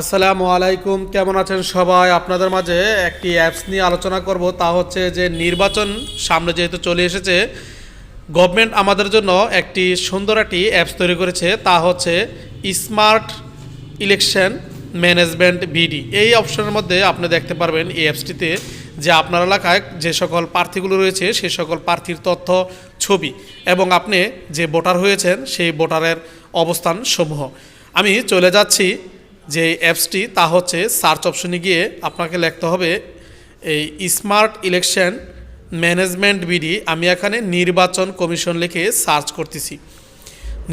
আসসালামু আলাইকুম, কেমন আছেন সবাই? আপনাদের মাঝে একটি অ্যাপস নিয়ে আলোচনা করব। তা হচ্ছে যে নির্বাচন সামনে যেহেতু চলে এসেছে গভর্নমেন্ট আমাদের জন্য একটি সুন্দর একটি অ্যাপস তৈরি করেছে। তা হচ্ছে স্মার্ট ইলেকশন ম্যানেজমেন্ট বিডি এই অপশনের মধ্যে আপনি দেখতে পারবেন এই অ্যাপসটিতে যে আপনার এলাকায় যে সকল প্রার্থীগুলো রয়েছে সেই সকল প্রার্থীর তথ্য, ছবি এবং আপনি যে ভোটার হয়েছেন, সেই ভোটারের অবস্থান সমূহ আমি চলে যাচ্ছি যে অ্যাপসটি তা হচ্ছে সার্চ অপশনে গিয়ে আপনাকে লিখতে হবে এই স্মার্ট ইলেকশন ম্যানেজমেন্ট বিডি আমি এখানে নির্বাচন কমিশন লিখে সার্চ করতেছি।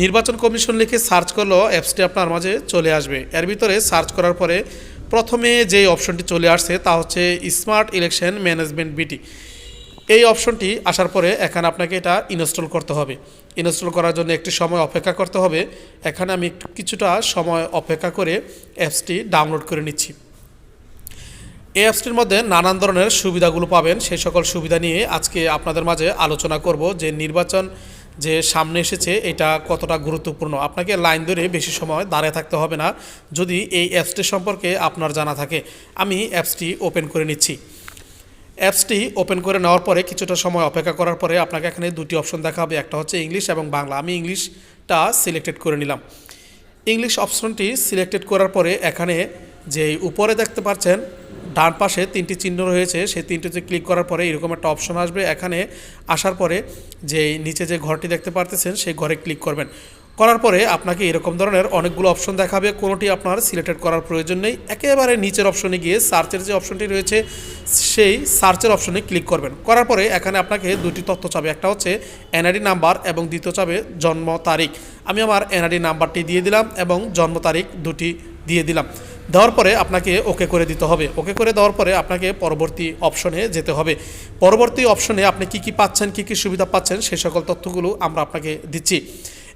নির্বাচন কমিশন লিখে সার্চ করলেও অ্যাপসটি আপনার মাঝে চলে আসবে। এর ভিতরে সার্চ করার পরে প্রথমে যে অপশনটি চলে আসছে, তা হচ্ছে স্মার্ট ইলেকশন ম্যানেজমেন্ট বিটি এই অপশনটি আসার পরে এখানে আপনাকে এটা ইনস্টল করতে হবে। ইনস্টল করার জন্য একটি সময় অপেক্ষা করতে হবে। এখানে আমি কিছুটা সময় অপেক্ষা করে অ্যাপসটি ডাউনলোড করে নিচ্ছি। এই অ্যাপসটির মধ্যে নানান ধরনের সুবিধাগুলো পাবেন। সেই সকল সুবিধা নিয়ে আজকে আপনাদের মাঝে আলোচনা করব যে নির্বাচন যে সামনে এসেছে, এটা কতটা গুরুত্বপূর্ণ? আপনাকে লাইন ধরে বেশি সময় দাঁড়িয়ে থাকতে হবে না। যদি এই অ্যাপসটি সম্পর্কে আপনার জানা থাকে, আমি অ্যাপসটি ওপেন করে নিচ্ছি। অ্যাপসটি ওপেন করে নেওয়ার পরে কিছুটা সময় অপেক্ষা করার পরে আপনাকে এখানে দুটি অপশন দেখা হবে একটা হচ্ছে ইংলিশ এবং বাংলা। আমি ইংলিশটা সিলেক্টেড করে নিলাম। ইংলিশ অপশনটি সিলেক্টেড করার পরে এখানে যে উপরে দেখতে পাচ্ছেন, ডান পাশে তিনটি চিহ্ন রয়েছে। সেই তিনটিতে ক্লিক করার পরে এরকম একটা অপশন আসবে। এখানে আসার পরে যে নিচে যে ঘরটি দেখতে পারতেছেন, সেই ঘরে ক্লিক করবেন। করার পরে আপনাকে এরকম ধরনের অনেকগুলো অপশন দেখাবে। কোনোটি আপনার সিলেক্টেড করার প্রয়োজন নেই। একেবারে নিচের অপশনে গিয়ে সার্চের যে অপশনটি রয়েছে, সেই সার্চের অপশনে ক্লিক করবেন। করার পরে এখানে আপনাকে দুটি তথ্য চাবে। একটা হচ্ছে এনআইডি নাম্বার এবং দ্বিতীয় চাবে জন্ম তারিখ। আমি আমার এনআইডি নাম্বারটি দিয়ে দিলাম এবং জন্ম তারিখ দুটি দিয়ে দিলাম। দেওয়ার পরে আপনাকে ওকে করে দিতে হবে। ওকে করে দেওয়ার পরে আপনাকে পরবর্তী অপশনে যেতে হবে। পরবর্তী অপশনে আপনি কি কি পাচ্ছেন, কি কি সুবিধা পাচ্ছেন সেই সকল তথ্যগুলো আমরা আপনাকে দিচ্ছি।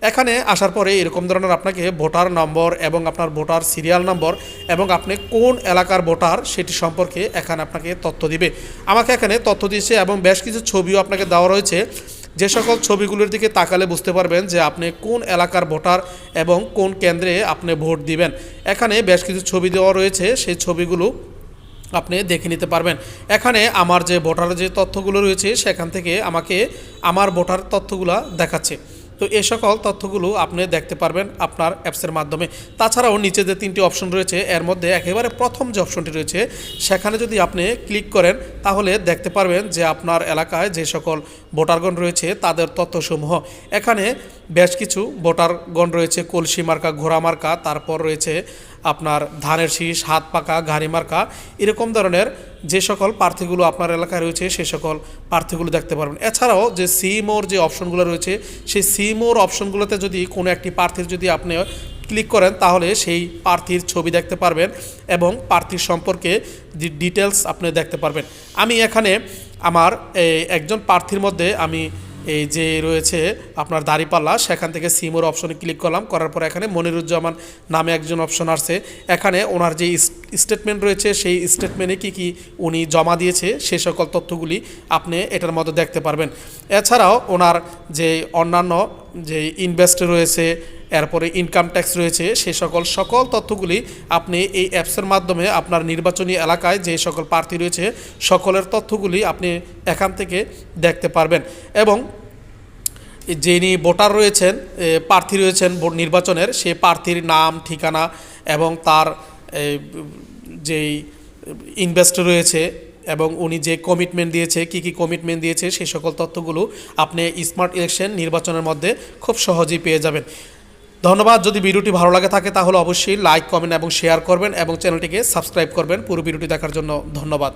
এখানে আসার পরে এরকম ধরনের আপনাকে ভোটার নম্বর এবং আপনার ভোটার সিরিয়াল নম্বর এবং আপনি কোন এলাকার ভোটার সেটি সম্পর্কে এখানে আপনাকে তথ্য দিবে। আমাকে এখানে তথ্য দিয়েছে এবং বেশ কিছু ছবিও আপনাকে দেওয়া রয়েছে। যে সকল ছবিগুলোর দিকে তাকালে বুঝতে পারবেন যে আপনি কোন এলাকার ভোটার এবং কোন কেন্দ্রে আপনি ভোট দিবেন। এখানে বেশ কিছু ছবি দেওয়া রয়েছে, সেই ছবিগুলো আপনি দেখে নিতে পারবেন। এখানে আমার যে ভোটার যে তথ্যগুলো রয়েছে, সেখান থেকে আমাকে আমার ভোটার তথ্যগুলো দেখাচ্ছে। তো এ সকল তথ্যগুলো আপনি দেখতে পারবেন আপনার অ্যাপসের মাধ্যমে। তাছাড়াও নিচে যে তিনটি অপশন রয়েছে, এর মধ্যে একেবারে প্রথম যে অপশনটি রয়েছে, সেখানে যদি আপনি ক্লিক করেন, তাহলে দেখতে পারবেন যে আপনার এলাকায় যে সকল ভোটারগণ রয়েছে, তাদের তথ্যসমূহ। এখানে বেশ কিছু ভোটারগণ রয়েছে, কলসি মার্কা, ঘোড়া মার্কা, তারপর রয়েছে আপনার ধানের শীষ, হাত পাকা, ঘাড়ি মার্কা। এরকম ধরনের যে সকল প্রার্থীগুলো আপনার এলাকায় রয়েছে সেই সকল প্রার্থীগুলো দেখতে পারবেন। এছাড়াও যে সিমোর যে অপশনগুলো রয়েছে, সেই সিমোর অপশনগুলোতে যদি কোনো একটি প্রার্থীর যদি আপনি ক্লিক করেন, তাহলে সেই প্রার্থীর ছবি দেখতে পারবেন এবং প্রার্থীর সম্পর্কে ডিটেলস আপনি দেখতে পারবেন। আমি এখানে আমার একজন প্রার্থীর মধ্যে আমি এই যে রয়েছে আপনার দাড়িপাল্লা, সেখান থেকে সিমোর অপশনে ক্লিক করলাম। করার পর এখানে মনিরুজ্জামান নামে একজন অপশন আসছে। এখানে ওনার যে স্টেটমেন্ট রয়েছে, সেই স্টেটমেন্টে কি কি উনি জমা দিয়েছে সেই সকল তথ্যগুলি আপনি এটার মধ্যে দেখতে পারবেন। এছাড়াও ওনার যে অন্যান্য যে ইনভেস্ট রয়েছে এরপরে ইনকাম ট্যাক্স রয়েছে সেই সকল সকল তথ্যগুলি আপনি এই অ্যাপসের মাধ্যমে আপনার নির্বাচনী এলাকায় যে সকল প্রার্থী রয়েছে, সকলের তথ্যগুলি আপনি এখান থেকে দেখতে পারবেন। এবং যিনি ভোটার রয়েছেন প্রার্থী রয়েছেন নির্বাচনের, সে প্রার্থীর নাম, ঠিকানা এবং তার যেই ইনভেস্ট রয়েছে এবং উনি যে কমিটমেন্ট দিয়েছে, কি কি কমিটমেন্ট দিয়েছে সেই সকল তথ্যগুলো আপনি স্মার্ট ইলেকশন নির্বাচনের মধ্যে খুব সহজেই পেয়ে যাবেন। ধন্যবাদ। যদি ভিডিওটি ভালো লাগে থাকে, তাহলে অবশ্যই লাইক, কমেন্ট এবং শেয়ার করবেন এবং চ্যানেলটিকে সাবস্ক্রাইব করবেন। পুরো ভিডিওটি দেখার জন্য ধন্যবাদ।